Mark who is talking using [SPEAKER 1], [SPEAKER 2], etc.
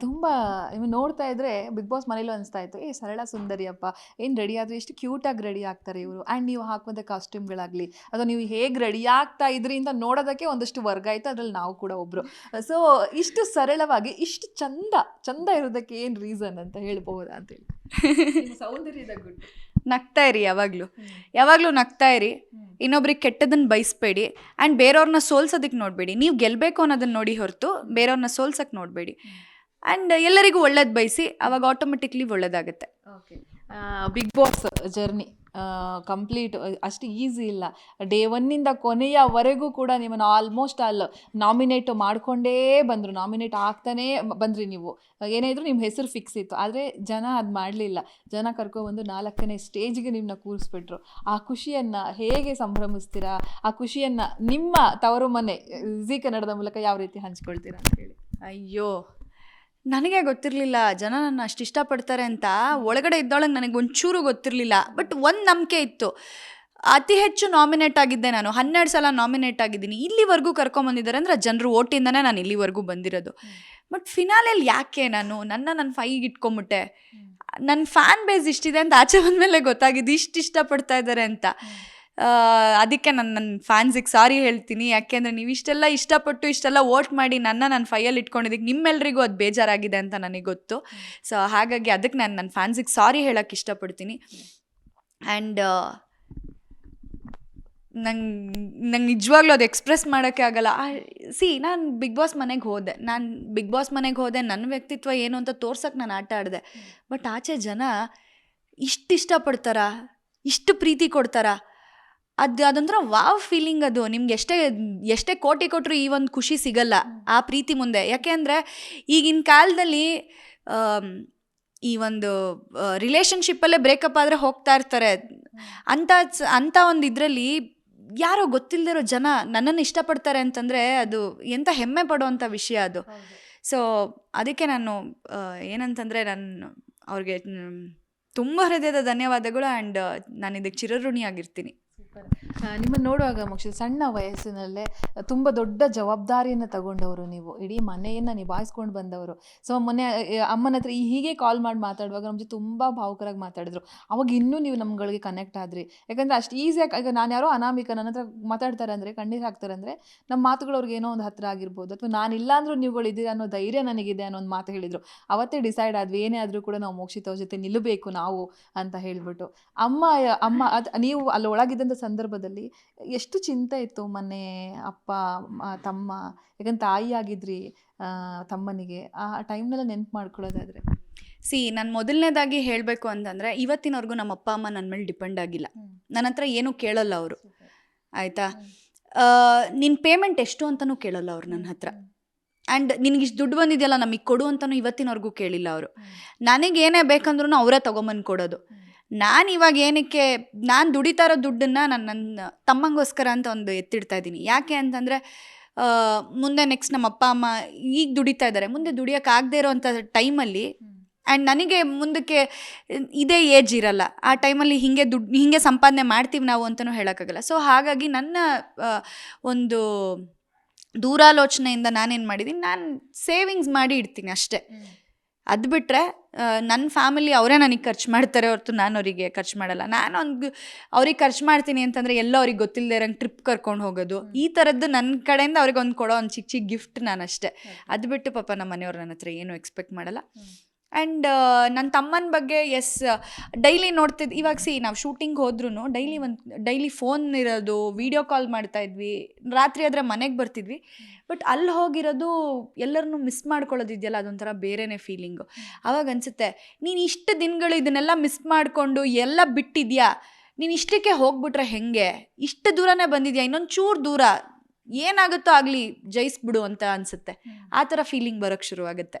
[SPEAKER 1] ತುಂಬಾ ನೋಡ್ತಾ ಇದ್ರೆ ಬಿಗ್ ಬಾಸ್ ಮನೇಲೂ ಅನಿಸ್ತಾ ಇತ್ತು ಏ ಸರಳ ಸುಂದರಿಯಪ್ಪ ಏನು ರೆಡಿ ಆದ್ರೆ ಎಷ್ಟು ಕ್ಯೂಟಾಗಿ ರೆಡಿ ಆಗ್ತಾರೆ ಇವರು ಆ್ಯಂಡ್ ನೀವು ಹಾಕುವಂಥ ಕಾಸ್ಟ್ಯೂಮ್ಗಳಾಗಲಿ ಅಥವಾ ನೀವು ಹೇಗೆ ರೆಡಿ ಆಗ್ತಾ ಇದ್ರಿ ಅಂತ ನೋಡೋದಕ್ಕೆ ಒಂದಷ್ಟು ವರ್ಗ ಆಯ್ತು ಅದ್ರಲ್ಲಿ ನಾವು ಕೂಡ ಒಬ್ರು. ಸೊ ಇಷ್ಟು ಸರಳವಾಗಿ ಇಷ್ಟು ಚಂದ ಚಂದ ಇರೋದಕ್ಕೆ ಏನು ರೀಸನ್ ಅಂತ ಹೇಳ್ಬಹುದಾ ಅಂತ ಹೇಳಿ. ನಿಮ್ಮ ಸೌಂದರ್ಯದ ಗುಡ್
[SPEAKER 2] ನಗ್ತಾ ಇರಿ ಯಾವಾಗಲೂ. ಯಾವಾಗಲೂ ನಗ್ತಾ ಇರಿ. ಇನ್ನೊಬ್ರಿಗೆ ಕೆಟ್ಟದನ್ನ ಬಯಸ್ಬೇಡಿ. ಆ್ಯಂಡ್ ಬೇರೆಯವ್ರನ್ನ ಸೋಲ್ಸೋದಕ್ಕೆ ನೋಡಬೇಡಿ. ನೀವು ಗೆಲ್ಲಬೇಕು ಅನ್ನೋದನ್ನ ನೋಡಿ ಹೊರತು ಬೇರೆಯವ್ರನ್ನ ಸೋಲ್ಸಕ್ಕೆ ನೋಡಬೇಡಿ. ಆ್ಯಂಡ್ ಎಲ್ಲರಿಗೂ ಒಳ್ಳೇದು ಬಯಸಿ ಅವಾಗ ಆಟೋಮೆಟಿಕ್ಲಿ ಒಳ್ಳೇದಾಗುತ್ತೆ.
[SPEAKER 1] Okay big boss journey complete ಅಷ್ಟು ಈಸಿ ಇಲ್ಲ. ಡೇ ಒನ್ನಿಂದ ಕೊನೆಯವರೆಗೂ ಕೂಡ ನಿಮ್ಮನ್ನು ಆಲ್ಮೋಸ್ಟ್ ಆಲ್ ನಾಮಿನೇಟ್ ಮಾಡಿಕೊಂಡೇ ಬಂದರು. ನಾಮಿನೇಟ್ ಆಗ್ತಾನೇ ಬಂದ್ರಿ ನೀವು. ಏನೇ ಇದ್ರು ನಿಮ್ಮ ಹೆಸರು ಫಿಕ್ಸ್ ಇತ್ತು. ಆದರೆ ಜನ ಅದು ಮಾಡಲಿಲ್ಲ. ಜನ ಕರ್ಕೊಬಂದು ನಾಲ್ಕನೇ ಸ್ಟೇಜ್ಗೆ ನಿಮ್ಮನ್ನ ಕೂರಿಸ್ಬಿಟ್ರು. ಆ ಖುಷಿಯನ್ನು ಹೇಗೆ ಸಂಭ್ರಮಿಸ್ತೀರಾ? ಆ ಖುಷಿಯನ್ನು ನಿಮ್ಮ ತವರು ಮನೆ ಜಿ ಕನ್ನಡದ ಮೂಲಕ ಯಾವ ರೀತಿ ಹಂಚ್ಕೊಳ್ತೀರಾ ಅಂತ ಹೇಳಿ.
[SPEAKER 2] ಅಯ್ಯೋ ನನಗೆ ಗೊತ್ತಿರಲಿಲ್ಲ ಜನ ನನ್ನ ಅಷ್ಟು ಇಷ್ಟಪಡ್ತಾರೆ ಅಂತ. ಒಳಗಡೆ ಇದ್ದೊಳಗೆ ನನಗೆ ಒಂಚೂರು ಗೊತ್ತಿರಲಿಲ್ಲ ಬಟ್ ಒಂದು ನಂಬಿಕೆ ಇತ್ತು. ಅತಿ ಹೆಚ್ಚು ನಾಮಿನೇಟ್ ಆಗಿದ್ದೆ ನಾನು ಹನ್ನೆರಡು ಸಲ ನಾಮಿನೇಟ್ ಆಗಿದ್ದೀನಿ. ಇಲ್ಲಿವರೆಗೂ ಕರ್ಕೊಂಬಂದಿದ್ದಾರೆ ಅಂದರೆ ಜನರು ಓಟಿಂದನೇ ನಾನು ಇಲ್ಲಿವರೆಗೂ ಬಂದಿರೋದು. ಬಟ್ ಫಿನಾಲೆಲ್ಲಿ ಯಾಕೆ ನಾನು? ನನ್ನ ನನ್ನ ಫೈಗೆ ಇಟ್ಕೊಂಬಿಟ್ಟೆ. ನನ್ನ ಫ್ಯಾನ್ ಬೇಸ್ ಇಷ್ಟಿದೆ ಅಂತ ಆಚೆ ಬಂದಮೇಲೆ ಗೊತ್ತಾಗಿದ್ದು ಇಷ್ಟು ಇಷ್ಟಪಡ್ತಾ ಇದ್ದಾರೆ ಅಂತ. ಅದಕ್ಕೆ ನಾನು ನನ್ನ ಫ್ಯಾನ್ಸಿಗೆ ಸಾರಿ ಹೇಳ್ತೀನಿ. ಯಾಕೆಂದರೆ ನೀವು ಇಷ್ಟೆಲ್ಲ ಇಷ್ಟಪಟ್ಟು ಇಷ್ಟೆಲ್ಲ ವೋಟ್ ಮಾಡಿ ನನ್ನ ನಾನು ಫೈಯಲ್ಲಿ ಇಟ್ಕೊಂಡಿದ್ದಕ್ಕೆ ನಿಮ್ಮೆಲ್ಲರಿಗೂ ಅದು ಬೇಜಾರಾಗಿದೆ ಅಂತ ನನಗೆ ಗೊತ್ತು. ಸೊ ಹಾಗಾಗಿ ಅದಕ್ಕೆ ನಾನು ನನ್ನ ಫ್ಯಾನ್ಸಿಗೆ ಸಾರಿ ಹೇಳೋಕ್ಕೆ ಇಷ್ಟಪಡ್ತೀನಿ. ಆ್ಯಂಡ್ ನಂಗೆ ನಂಗೆ ನಿಜವಾಗ್ಲೂ ಅದು ಎಕ್ಸ್ಪ್ರೆಸ್ ಮಾಡೋಕ್ಕೆ ಆಗಲ್ಲ. ಸಿ ನಾನು ಬಿಗ್ ಬಾಸ್ ಮನೆಗೆ ಹೋದೆ. ನಾನು ಬಿಗ್ ಬಾಸ್ ಮನೆಗೆ ಹೋದೆ ನನ್ನ ವ್ಯಕ್ತಿತ್ವ ಏನು ಅಂತ ತೋರ್ಸಕ್ಕೆ ನಾನು ಆಟ ಆಡಿದೆ. ಬಟ್ ಆಚೆ ಜನ ಇಷ್ಟು ಇಷ್ಟಪಡ್ತಾರಾ ಇಷ್ಟು ಪ್ರೀತಿ ಕೊಡ್ತಾರಾ? ಅದು ಅದೊಂಥರ ವಾವ್ ಫೀಲಿಂಗ್ ಅದು. ನಿಮ್ಗೆ ಎಷ್ಟೇ ಎಷ್ಟೇ ಕೋಟಿ ಕೊಟ್ಟರು ಈ ಒಂದು ಖುಷಿ ಸಿಗಲ್ಲ ಆ ಪ್ರೀತಿ ಮುಂದೆ. ಯಾಕೆ ಅಂದರೆ ಈಗಿನ ಕಾಲದಲ್ಲಿ ಈ ಒಂದು ರಿಲೇಷನ್ಶಿಪ್ಪಲ್ಲೇ ಬ್ರೇಕಪ್ ಆದರೆ ಹೋಗ್ತಾ ಇರ್ತಾರೆ. ಅಂಥ ಅಂಥ ಒಂದು ಇದರಲ್ಲಿ ಯಾರೋ ಗೊತ್ತಿಲ್ಲದಿರೋ ಜನ ನನ್ನನ್ನು ಇಷ್ಟಪಡ್ತಾರೆ ಅಂತಂದರೆ ಅದು ಎಂಥ ಹೆಮ್ಮೆ ಪಡುವಂಥ ವಿಷಯ ಅದು. ಸೊ ಅದಕ್ಕೆ ನಾನು ಏನಂತಂದರೆ ನಾನು ಅವ್ರಿಗೆ ತುಂಬ ಹೃದಯದ ಧನ್ಯವಾದಗಳು. ಆ್ಯಂಡ್ ನಾನು ಇದಕ್ಕೆ ಚಿರಋಣಿಯಾಗಿರ್ತೀನಿ.
[SPEAKER 1] ನಿಮ್ಮನ್ನು ನೋಡುವಾಗ ಮೋಕ್ಷಿ ಸಣ್ಣ ವಯಸ್ಸಿನಲ್ಲೇ ತುಂಬ ದೊಡ್ಡ ಜವಾಬ್ದಾರಿಯನ್ನು ತಗೊಂಡವರು ನೀವು. ಇಡೀ ಮನೆಯನ್ನು ನಿಭಾಯಿಸ್ಕೊಂಡು ಬಂದವರು. ಸೊ, ಮೊನ್ನೆ ಅಮ್ಮನ ಹತ್ರ ಈ ಹೀಗೆ ಕಾಲ್ ಮಾಡಿ ಮಾತಾಡುವಾಗ ನಮ್ಮ ಜೊತೆ ತುಂಬ ಭಾವುಕರಾಗಿ ಮಾತಾಡಿದ್ರು. ಅವಾಗ ಇನ್ನೂ ನೀವು ನಮ್ಗಳಿಗೆ ಕನೆಕ್ಟ್ ಆದ್ರಿ. ಯಾಕಂದರೆ ಅಷ್ಟು ಈಸಿಯಾಗಿ ಈಗ ನಾನು ಯಾರೋ ಅನಾಮಿಕ ನನ್ನ ಹತ್ರ ಮಾತಾಡ್ತಾರೆ ಅಂದರೆ, ಕಣ್ಣೀರು ಹಾಕ್ತಾರೆ ಅಂದರೆ, ನಮ್ಮ ಮಾತುಗಳು ಏನೋ ಒಂದು ಹತ್ರ ಆಗಿರ್ಬೋದು. ಅಥವಾ ನಾನಿಲ್ಲ ಅಂದರೂ ನೀವುಗಳು ಇದ್ದೀರಾ ಅನ್ನೋ ಧೈರ್ಯ ನನಗಿದೆ ಅನ್ನೋ ಒಂದು ಮಾತು ಹೇಳಿದರು. ಅವತ್ತೇ ಡಿಸೈಡ್ ಆದ್ವಿ, ಏನೇ ಆದರೂ ಕೂಡ ನಾವು ಮೋಕ್ಷಿತ ಜೊತೆ ನಿಲ್ಲಬೇಕು ನಾವು ಅಂತ ಹೇಳಿಬಿಟ್ಟು. ಅಮ್ಮ ಅಮ್ಮ, ಅದು, ನೀವು ಅಲ್ಲಿ ಒಳಗಿದ್ದಂಥ ಸಂದರ್ಭದಲ್ಲಿ ಎಷ್ಟು ಚಿಂತೆ ಇತ್ತು ಮನೆ ಅಪ್ಪ ತಮ್ಮ ಯಾಕಂದ್ರೆ ತಾಯಿ ಆಗಿದ್ರಿ ಆ, ತಮ್ಮನಿಗೆ. ಆ ಟೈಮ್ನೆಲ್ಲ ನೆನ್ಪು ಮಾಡ್ಕೊಳ್ಳೋದಾದರೆ?
[SPEAKER 2] ಸಿ ನಾನು ಮೊದಲನೇದಾಗಿ ಹೇಳಬೇಕು ಅಂತಂದರೆ ಇವತ್ತಿನವರೆಗೂ ನಮ್ಮ ಅಪ್ಪ ಅಮ್ಮ ನನ್ನ ಮೇಲೆ ಡಿಪೆಂಡ್ ಆಗಿಲ್ಲ. ನನ್ನ ಹತ್ರ ಏನೂ ಕೇಳಲ್ಲ ಅವರು. ಆಯಿತಾ? ನಿನ್ನ ಪೇಮೆಂಟ್ ಎಷ್ಟು ಅಂತಲೂ ಕೇಳಲ್ಲ ಅವ್ರು ನನ್ನ ಹತ್ರ. ಆ್ಯಂಡ್ ನಿನಗೆ ಇಷ್ಟು ದುಡ್ಡು ಬಂದಿದೆಯಲ್ಲ ನಮಗೆ ಕೊಡು ಅಂತಲೂ ಇವತ್ತಿನವರೆಗೂ ಕೇಳಿಲ್ಲ ಅವರು. ನನಗೇನೇ ಏನೇ ಬೇಕಂದ್ರೂ ಅವರೇ ತೊಗೊಂಬಂದು ಕೊಡೋದು. ನಾನು ಇವಾಗ ಏನಕ್ಕೆ ನಾನು ದುಡಿತಾ ಇರೋ ದುಡ್ಡನ್ನು ನಾನು ನನ್ನ ತಮ್ಮಂಗೋಸ್ಕರ ಅಂತ ಒಂದು ಎತ್ತಿಡ್ತಾ ಇದ್ದೀನಿ. ಯಾಕೆ ಅಂತಂದರೆ ಮುಂದೆ ನೆಕ್ಸ್ಟ್ ನಮ್ಮ ಅಪ್ಪ ಅಮ್ಮ ಈಗ ದುಡಿತಾ ಇದ್ದಾರೆ. ಮುಂದೆ ದುಡಿಯೋಕ್ಕಾಗದೇ ಇರೋವಂಥ ಟೈಮಲ್ಲಿ ಆ್ಯಂಡ್ ನನಗೆ ಮುಂದಕ್ಕೆ ಇದೇ ಏಜ್ ಇರಲ್ಲ. ಆ ಟೈಮಲ್ಲಿ ಹೀಗೆ ದುಡ್ಡು ಹೀಗೆ ಸಂಪಾದನೆ ಮಾಡ್ತೀವಿ ನಾವು ಅಂತಲೂ ಹೇಳೋಕ್ಕಾಗಲ್ಲ. ಸೊ ಹಾಗಾಗಿ ನನ್ನ ಒಂದು ದೂರಾಲೋಚನೆಯಿಂದ ನಾನೇನು ಮಾಡಿದ್ದೀನಿ ನಾನು ಸೇವಿಂಗ್ಸ್ ಮಾಡಿ ಇಡ್ತೀನಿ ಅಷ್ಟೇ. ಅದು ಬಿಟ್ಟರೆ ನನ್ನ ಫ್ಯಾಮಿಲಿ ಅವರೇ ನನಗೆ ಖರ್ಚು ಮಾಡ್ತಾರೆ ಹೊರತು ನಾನು ಅವರಿಗೆ ಖರ್ಚು ಮಾಡಲ್ಲ. ನಾನು ಒಂದು ಅವ್ರಿಗೆ ಖರ್ಚು ಮಾಡ್ತೀನಿ ಅಂತಂದರೆ ಎಲ್ಲ ಅವ್ರಿಗೆ ಗೊತ್ತಿಲ್ಲದೆ ಇರೋಂಗೆ ಟ್ರಿಪ್ ಕರ್ಕೊಂಡು ಹೋಗೋದು. ಈ ಥರದ್ದು ನನ್ನ ಕಡೆಯಿಂದ ಅವ್ರಿಗೆ ಒಂದು ಕೊಡೋ ಒಂದು ಚಿಕ್ಕ ಚಿಕ್ಕ ಗಿಫ್ಟ್ ನಾನು ಅಷ್ಟೇ ಅದು ಬಿಟ್ಟು ಪಾಪ ನಮ್ಮ ಮನೆಯವ್ರು ನನ್ನ ಹತ್ರ ಏನೂ ಎಕ್ಸ್ಪೆಕ್ಟ್ ಮಾಡಲ್ಲ. ಆ್ಯಂಡ್ ನನ್ನ ತಮ್ಮನ ಬಗ್ಗೆ ಎಸ್ ಡೈಲಿ ನೋಡ್ತಿದ್ದು ಇವಾಗ ಸಿ ನಾವು ಶೂಟಿಂಗ್ ಹೋದ್ರೂ ಡೈಲಿ ಒಂದು ಡೈಲಿ ಫೋನ್ ಇರೋದು ವೀಡಿಯೋ ಕಾಲ್ ಮಾಡ್ತಾ ಇದ್ವಿ. ರಾತ್ರಿ ಆದರೆ ಮನೆಗೆ ಬರ್ತಿದ್ವಿ. ಬಟ್ ಅಲ್ಲಿ ಹೋಗಿರೋದು ಎಲ್ಲರನ್ನೂ ಮಿಸ್ ಮಾಡ್ಕೊಳ್ಳೋದಿದೆಯಲ್ಲ ಅದೊಂಥರ ಬೇರೆನೇ ಫೀಲಿಂಗು ಅವಾಗ ಅನಿಸುತ್ತೆ ನೀನು ಇಷ್ಟು ದಿನಗಳು ಇದನ್ನೆಲ್ಲ ಮಿಸ್ ಮಾಡಿಕೊಂಡು ಎಲ್ಲ ಬಿಟ್ಟಿದ್ಯಾ? ನೀನು ಇಷ್ಟಕ್ಕೆ ಹೋಗ್ಬಿಟ್ರೆ ಹೆಂಗೆ? ಇಷ್ಟು ದೂರನೇ ಬಂದಿದ್ಯಾ? ಇನ್ನೊಂದು ಚೂರು ದೂರ? ಏನಾಗುತ್ತೋ ಆಗಲಿ ಜಯಿಸ್ಬಿಡು ಅಂತ ಅನಿಸುತ್ತೆ. ಆ ಥರ ಫೀಲಿಂಗ್ ಬರೋಕ್ಕೆ ಶುರುವಾಗುತ್ತೆ.